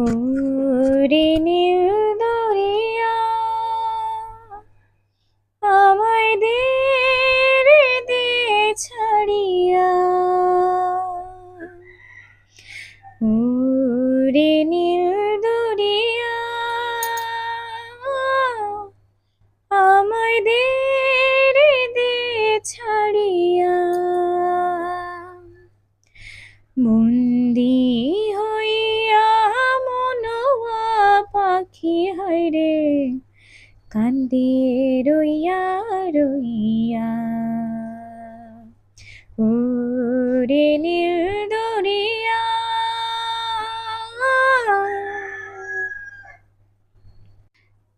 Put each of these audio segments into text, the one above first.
ওরে নীল পাখি হায়রে কান্দে রইয়া রইয়া। ওরে নীল দরিয়া।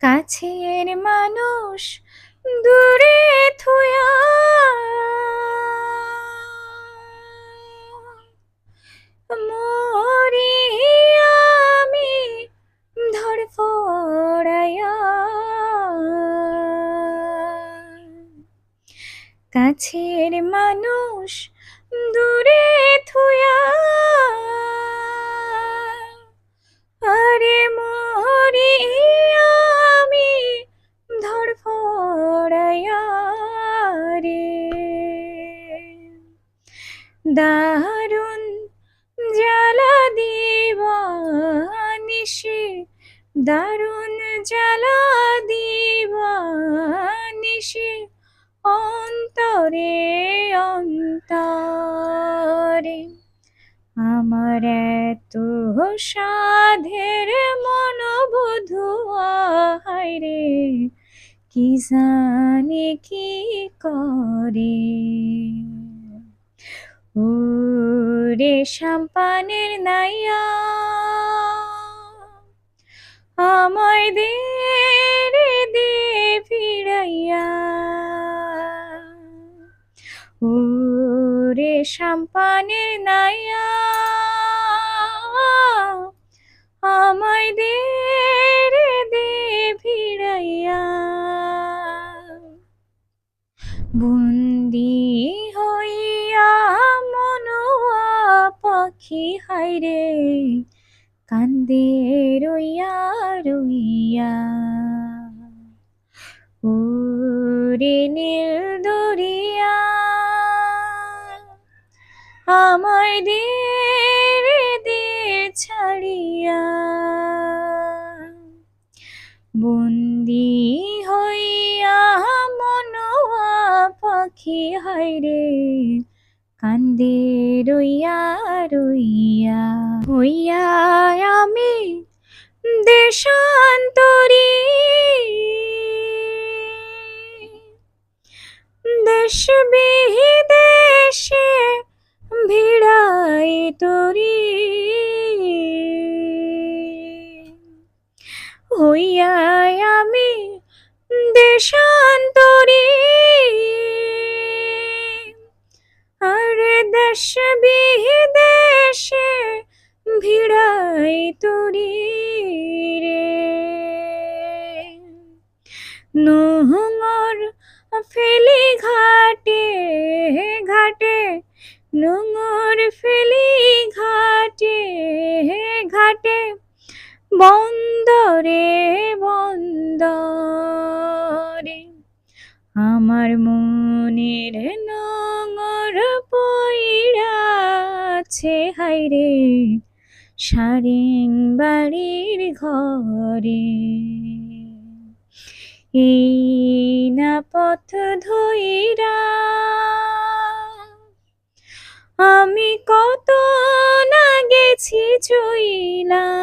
কাছের মানুষ দূরে থুয়া। কাছের মানুষ দূরে থুয়া। আরে মরি আমি ধরফড়াইয়া রে। দারুণ জ্বালা দিবানিশি, দারুণ জ্বালা দিবানিশি এত সাধের মনোবধু হায়রে কি জানে কি করে। ও রে সাম্পানের নাইয়া, আমায় দে রে দে ফিরাইয়া। ওরে সাম্পানের নাইয়া আমায় দে রে, দে ফিরাইয়া বন্দি হইয়া মনোয়া পাখি হায়রে কান্দে রইয়া রইয়া। ওরে নীল দরিয়া, আমায় দে রে দে ছাড়িয়া। বন্দি হইয়া মনোয়া পাখি হায়রে কান্দে রইয়া রইয়া। হইয়া আমি দেশান্তরী। দেশ বিদেশে ভিড়াই তরি। তরি রে নোংর ফেলি ঘাটে ঘাটে। নোংর ফেলি ঘাটে ঘাটে। বন্দরে বন্দরে। আমার মনের নোংর পইড়াছে হাইরে সারেং বাড়ির ঘরে। এই না পথ ধৈরা আমি কত না গেছি চইলা।